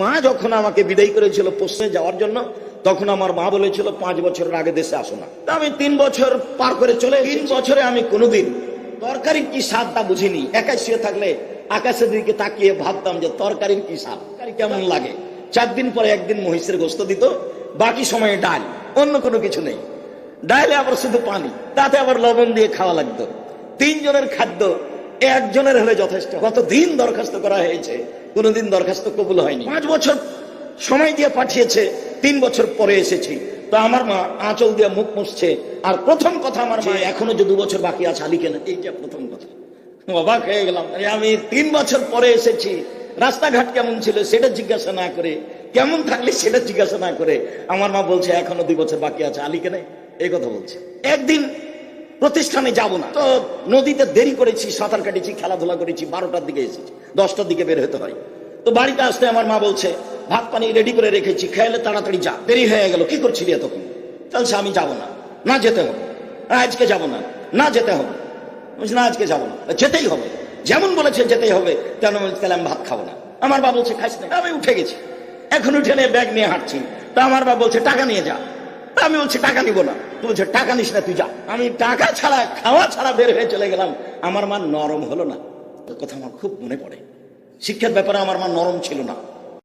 মা যখন আমাকে বিদায় করেছিল পশ্চিমে যাওয়ার জন্য, তখন আমার মা বলেছিল, পাঁচ বছরের আগে দেশে আসো না। আমি তিন বছর পার করে চলে তিন বছরে আমি কোনোদিন তরকারির কি স্বাদ তা বুঝিনি। একাই শুয়ে থাকলে আকাশের দিকে তাকিয়ে ভাবতাম যে তরকারির কি স্বাদ কেমন লাগে। চার দিন পরে একদিন মহিষের গোস্ত দিত, বাকি সময়ে ডাল, অন্য কোনো কিছু নেই। ডালে আবার শুধু পানি, তাতে আবার লবণ দিয়ে খাওয়া লাগতো। তিনজনের খাদ্য একজনের হলে যথেষ্ট। কতদিন দরখাস্ত করা হয়েছে কোনোদিন দরখাস্ত কবুল হয়নি। পাঁচ বছর সময় দিয়ে পাঠিয়েছে তিন বছর পরে এসেছি। তো আমার মা আঁচল দিয়ে মুখ মুছছে। আর প্রথম কথা আমার মা এখনও যে দু বছর বাকি আছে আলি কেন এইটা প্রথম কথা। অবাক হয়ে গেলাম। আমি তিন বছর পরে এসেছি। রাস্তাঘাট কেমন ছিল সেটা জিজ্ঞাসা না করে কেমন থাকলে সেটা জিজ্ঞাসা না করে আমার মা বলছে এখনও দুই বছর বাকি আছে আলি কেনে এই কথা বলছে। একদিন প্রতিষ্ঠানে যাব না। তো নদীতে দেরি করেছি সাঁতার কাটেছি খেলাধুলা করেছি বারোটার দিকে এসেছি। দশটার দিকে বের হতে হয়। তো বাড়িতে আসতে আমার মা বলছে ভাত পানি রেডি করে রেখেছি খেয়ালে তাড়াতাড়ি যা। দেরি হয়ে গেল কি করছিলি এতক্ষণ? বলছে আমি যাব না। না যেতে হবে। "হ্যাঁ, আজকে যাব না। না যেতে হবে। না আজকে যাব না। যেতেই হবে। যেমন বলেছে যেতেই হবে। তেমন তাহলে আমি ভাত খাব না। আমার বাবা বলছে খাইস না। আমি উঠে গেছি। এখন উঠে নিয়ে ব্যাগ নিয়ে হাঁটছি। তা আমার বাবা বলছে টাকা নিয়ে যা। আমি বলছি, টাকা নিব না। তুই বলছে, টাকা নিস না, তুই যা। আমি টাকা ছাড়া, খাওয়া ছাড়া বের হয়ে চলে গেলাম। আমার মা নরম হলো না। কথা আমার খুব মনে পড়ে। শিক্ষার ব্যাপারে আমার মা নরম ছিল না।